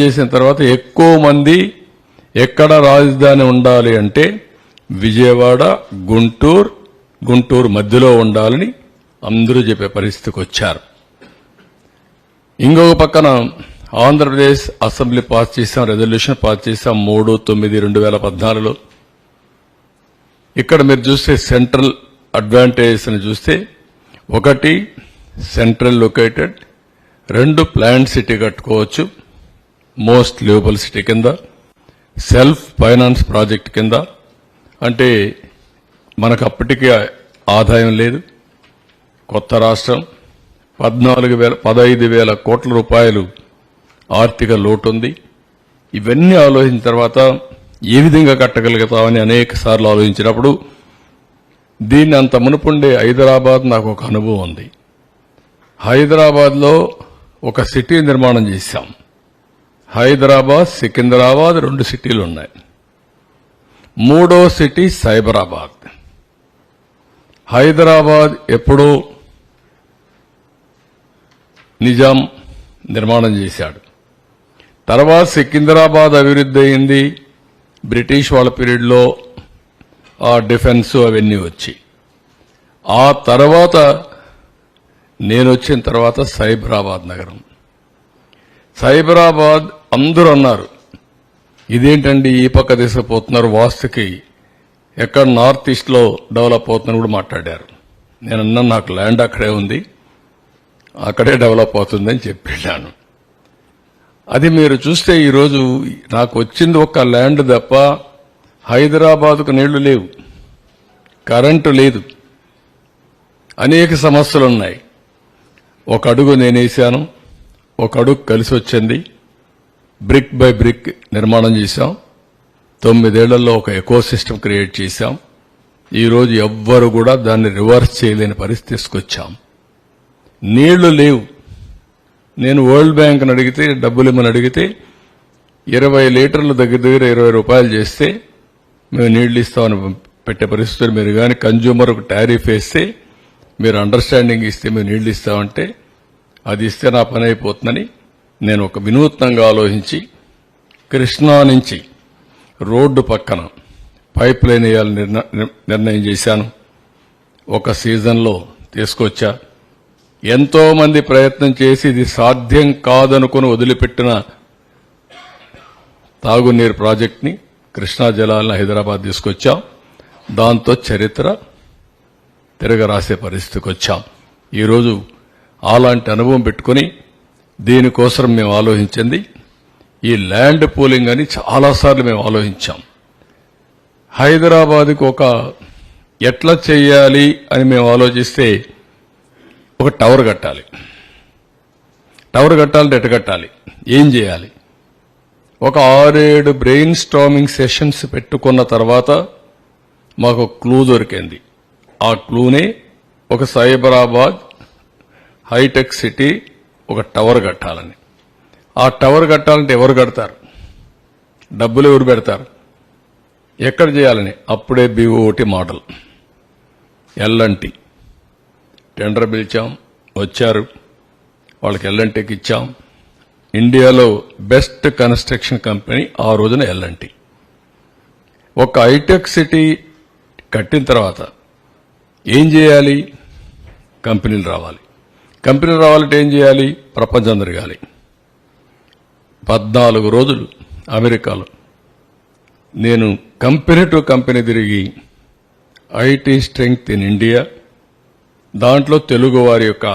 చేసిన తర్వాత ఎక్కువ మంది ఎక్కడ రాజధాని ఉండాలి అంటే విజయవాడ గుంటూరు గుంటూరు మధ్యలో ఉండాలని అందరూ చెప్పే పరిస్థితికి వచ్చారు. ఇంకొక పక్కన ఆంధ్రప్రదేశ్ అసెంబ్లీ పాస్ చేశాం రెజల్యూషన్ పాస్ చేసాం మూడు తొమ్మిది రెండు వేల పద్నాలుగులో. ఇక్కడ మీరు చూస్తే సెంట్రల్ అడ్వాంటేజెస్ని చూస్తే ఒకటి సెంట్రల్ లొకేటెడ్ రెండు ప్లాంట్ సిటీ కట్టుకోవచ్చు మోస్ట్ లివబుల్ సిటీ కింద సెల్ఫ్ ఫైనాన్స్ ప్రాజెక్ట్ కింద. అంటే మనకు అప్పటికే ఆదాయం లేదు కొత్త రాష్ట్రం. పద్నాలుగు వేల పదహైదు వేల కోట్ల రూపాయలు ఆర్థిక లోటు ఉంది ఇవన్నీ ఆలోచించిన తర్వాత ఏ విధంగా కట్టగలుగుతామని అనేక సార్లు ఆలోచించినప్పుడు దీన్ని అంత మునుపుండే హైదరాబాద్ నాకు ఒక అనుభవం ఉంది. హైదరాబాద్లో ఒక సిటీ నిర్మాణం చేశాం. హైదరాబాద్ సికింద్రాబాద్ రెండు సిటీలు ఉన్నాయి. మూడో సిటీ సైబరాబాద్. హైదరాబాద్ ఎప్పుడో నిజాం నిర్మాణం చేశాడు. తర్వాత సికింద్రాబాద్ అభివృద్ధి అయింది. బ్రిటిష్ వాళ్ళ పీరియడ్లో ఆ డిఫెన్స్ అవన్నీ వచ్చి. ఆ తర్వాత నేను వచ్చిన తర్వాత సైబరాబాద్ నగరం. సైబరాబాద్ అందరూ అన్నారు ఇదేంటండి ఈ పక్క తీసుకుపోతున్నారు వాస్తుకి? ఎక్కడ నార్త్ ఈస్ట్లో డెవలప్ అవుతుందని కూడా మాట్లాడారు. నేను అన్నా నాకు ల్యాండ్ అక్కడే ఉంది అక్కడే డెవలప్ అవుతుందని చెప్పాను అది మీరు చూస్తే ఈరోజు నాకు వచ్చింది ఒక ల్యాండ్ తప్ప హైదరాబాద్కు నీళ్ళు లేవు కరెంటు లేదు. అనేక సమస్యలు ఉన్నాయి ఒక అడుగు నేనేసాను ఒక అడుగు కలిసి వచ్చింది బ్రిక్ బై బ్రిక్ నిర్మాణం చేశాం. తొమ్మిదేళ్ళలో ఒక ఎకో సిస్టమ్ క్రియేట్ చేశాం ఈరోజు ఎవ్వరు కూడా దాన్ని రివర్స్ చేయలేని పరిస్థితి తీసుకొచ్చాం నీళ్ళు లేవు. నేను వరల్డ్ బ్యాంక్ని అడిగితే డబ్బులు ఇమ్మని అడిగితే ఇరవై లీటర్ల దగ్గర దగ్గర ఇరవై రూపాయలు చేస్తే మేము నీళ్ళు ఇస్తామని పెట్టే పరిస్థితులు మీరు కానీ కన్జ్యూమర్ ఒక టారిఫ్ వేస్తే మీరు అండర్స్టాండింగ్ ఇస్తే మేము నీళ్ళు ఇస్తామంటే అది ఇస్తే నా పని అయిపోతుందని నేను ఒక వినూత్నంగా ఆలోచించి కృష్ణా నుంచి రోడ్డు పక్కన పైప్ లైన్ వేయాలని నిర్ణయం చేశాను. ఒక సీజన్లో తీసుకొచ్చా. ఎంతోమంది ప్రయత్నం చేసి ఇది సాధ్యం కాదనుకుని వదిలిపెట్టిన తాగునీరు ప్రాజెక్ట్ని కృష్ణా జలాలను హైదరాబాద్ తీసుకొచ్చాం. దాంతో చరిత్ర తిరగరాసే పరిస్థితికి వచ్చాం ఈరోజు అలాంటి అనుభవం పెట్టుకుని దీనికోసం మేము ఆలోచించింది. ఈ ల్యాండ్ పూలింగ్ అని చాలాసార్లు మేము ఆలోచించాం. హైదరాబాద్కి ఒక ఎట్లా చేయాలి అని మేము ఆలోచిస్తే ఒక టవర్ కట్టాలి. టవర్ కట్టాలంటే ఎట్ట కట్టాలి? ఏం చేయాలి? ఒక ఆరేడు బ్రెయిన్ స్టామింగ్ సెషన్స్ పెట్టుకున్న తర్వాత మాకు క్లూ దొరికింది. ఆ క్లూనే ఒక సైబరాబాద్ హైటెక్ సిటీ ఒక టవర్ కట్టాలని. ఆ టవర్ కట్టాలంటే ఎవరు కడతారు? డబ్బులు ఎవరు పెడతారు? ఎక్కడ చేయాలని? అప్పుడే బీఓటి మోడల్. ఎల్ఎన్టీ టెండర్ పిలిచాం వచ్చారు. వాళ్ళకి ఎల్ఎన్టీకి ఇచ్చాం. ఇండియాలో బెస్ట్ కన్స్ట్రక్షన్ కంపెనీ ఆ రోజున ఎల్ఎన్టీ ఒక హైటెక్ సిటీ కట్టిన తర్వాత ఏం చేయాలి? కంపెనీలు రావాలి. కంపెనీలు రావాలంటే ఏం చేయాలి? ప్రపంచం తిరగాలి. పద్నాలుగు రోజులు అమెరికాలో. నేను కంపెనీ టు కంపెనీ తిరిగి ఐటీ స్ట్రెంగ్త్ ఇన్ ఇండియా దాంట్లో తెలుగు వారి యొక్క